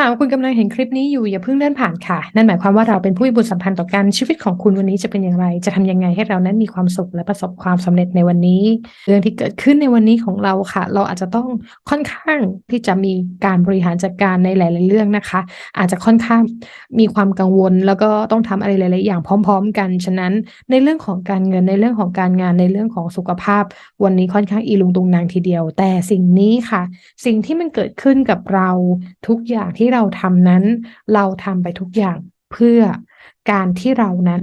หากคุณกำลังเห็นคลิปนี้อยู่อย่าเพิ่งเลื่อนผ่านค่ะ นั่นหมายความว่าเราเป็นผู้มีบุญสัมพันธ์ต่อกันชีวิตของคุณวันนี้จะเป็นอย่างไร จะทำยังไงให้เรานั้นมีความสุขและประสบความสำเร็จในวันนี้ เรื่องที่เกิดขึ้นในวันนี้ของเราค่ะ เราอาจจะต้องค่อนข้างที่จะมีการบริหารจัดการในหลาย ๆ เรื่องนะคะ อาจจะค่อนข้างมีความกังวล แล้วก็ต้องทำอะไรหลาย ๆ อย่างพร้อม ๆ กันฉะนั้น ในเรื่องของการเงินในเรื่องของการงานในเรื่องของสุขภาพ วันนี้ค่อนข้างอีลุงตุงนางทีเดียว แต่สิ่งนี้ค่ะ สิ่งที่มันเกิดขึ้นกับเราทุกอย่างที่เราทำนั้น เราทำไปทุกอย่างเพื่อการที่เรานั้น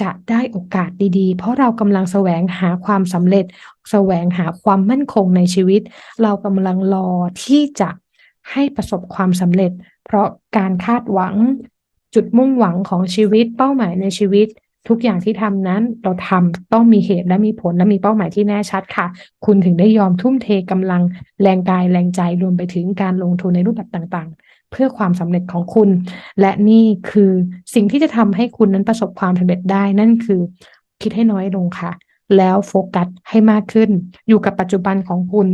จะได้โอกาสดีๆ เพราะเรากำลังแสวงหาความสำเร็จ แสวงหาความมั่นคงในชีวิต เรากำลังรอที่จะให้ประสบความสำเร็จ เพราะการคาดหวังจุดมุ่งหวังของชีวิตเป้าหมายในชีวิต ทุกอย่างที่ทำนั้นเราทำต้องมีเหตุและมีผลและมีเป้าหมายที่แน่ชัดค่ะ คุณถึงได้ยอมทุ่มเทกำลังแรงกายแรงใจรวมไปถึงการลงทุนในรูปแบบต่างๆ เพื่อความสำเร็จของคุณ และนี่คือสิ่งที่จะทำให้คุณนั้นประสบความสำเร็จได้นั่นคือ คิดให้น้อยลงค่ะ แล้วโฟกัสให้มากขึ้น อยู่กับปัจจุบันของคุณ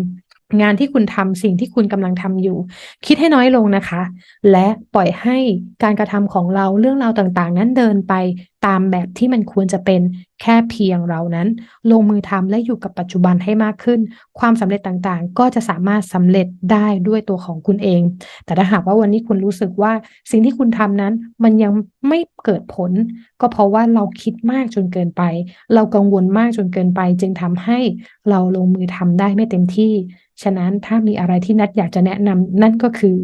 งานที่คุณทำสิ่งที่คุณกำลังทำอยู่ คิดให้น้อยลงนะคะ และปล่อยให้การกระทำของเราเรื่องราวต่างๆ นั้นเดินไปตามแบบที่มันควรจะเป็น แค่เพียงเรานั้น ลงมือทำและอยู่กับปัจจุบันให้มากขึ้น ความสำเร็จต่างๆ ก็จะสามารถสำเร็จได้ด้วยตัวของคุณเอง แต่ถ้าหากว่าวันนี้คุณรู้สึกว่าสิ่งที่คุณทำนั้นมันยังไม่เกิดผล ก็เพราะว่าเราคิดมากจนเกินไป เรากังวลมากจนเกินไป จึงทำให้เราลงมือทำได้ไม่เต็มที่ ฉะนั้นถ้ามีอะไรที่นัดอยากจะแนะนำนั่นก็คือ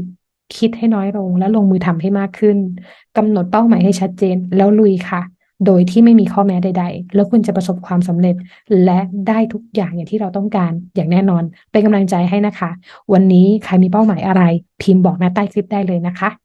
คิดให้น้อยลงและลงมือทำให้มากขึ้นกำหนดเป้าหมายให้ชัดเจนแล้วลุยค่ะ โดยที่ไม่มีข้อแม้ใด ๆ แล้วคุณจะประสบความสำเร็จและได้ทุกอย่างอย่างที่เราต้องการอย่างแน่นอน เป็นกำลังใจให้นะคะ วันนี้ใครมีเป้าหมายอะไร พิมพ์บอกนะใต้คลิปได้เลยนะคะ